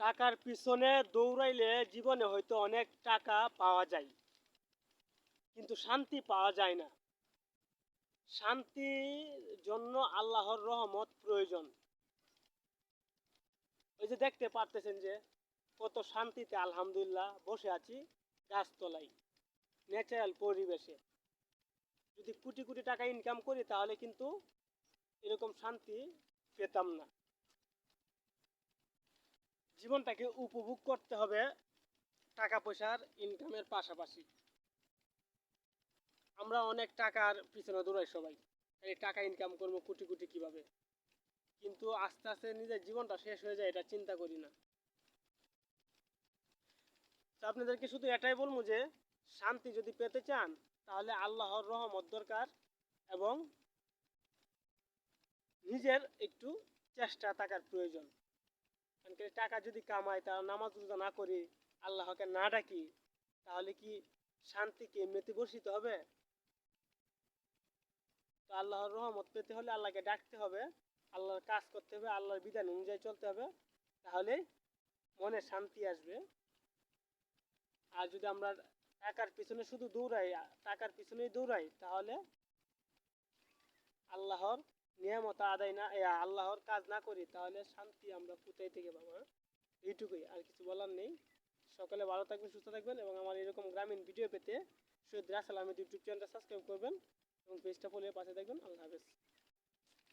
টাকার পিছনে দৌড়াইলে জীবনে হয়তো অনেক টাকা পাওয়া যায়। কিন্তু শান্তি পাওয়া যায় না। শান্তির জন্য আল্লাহর রহমত প্রয়োজন। ওই যে দেখতে পারতেছেন যে, কত শান্তিতে আলহামদুলিল্লাহ বসে আছি গাছতলায় ন্যাচারাল পরিবেশে। যদি কোটি কোটি টাকা ইনকাম করি তাহলে কিন্তু এরকম শান্তি পেতাম না। জীবনটাকে উপভোগ করতে হবে টাকা পয়সার ইনকামের পাশাপাশি। আমরা অনেক টাকার পিছনে দৌড়াই সবাই। এই টাকা ইনকাম করব কোটি কোটি কীভাবে? কিন্তু আস্তে আস্তে নিজের জীবনটা শেষ হয়ে যায়, এটা চিন্তা করি না। তো আপনাদেরকে শুধু এটাই বলব যে, শান্তি যদি পেতে চান, তাহলে আল্লাহর রহমত দরকার এবং নিজের একটু চেষ্টা থাকার প্রয়োজন। কারণ টাকা যদি কামাই তারা নামাজ রোজা না করি আল্লাহকে না ডাকি, তাহলে কি শান্তি কি এমনিতে বর্ষিত হবে? তো আল্লাহর রহমত পেতে হলে আল্লাহকে ডাকতে হবে, আল্লাহর কাজ করতে হবে, আল্লাহর বিধান অনুযায়ী চলতে হবে, তাহলে মনে শান্তি আসবে। আর যদি আমরা টাকার পিছনে শুধু দৌড়াই, টাকার পিছনেই দৌড়াই, তাহলে আল্লাহর নিয়ামত আদায় না আল্লাহর কাজ না করি, তাহলে শান্তি আমরা কোথায় থেকে পাবো হ্যাঁ? এইটুকুই, আর কিছু বলার নেই। সকালে ভালো থাকবেন, সুস্থ থাকবেন, এবং আমার এরকম গ্রামীণ ভিডিও পেতে সৈয়দ রাসেল ইউটিউব চ্যানেলটা সাবস্ক্রাইব করবেন, এবং পেজটা ফলো পাশে থাকবেন। আল্লাহ হাফেজ।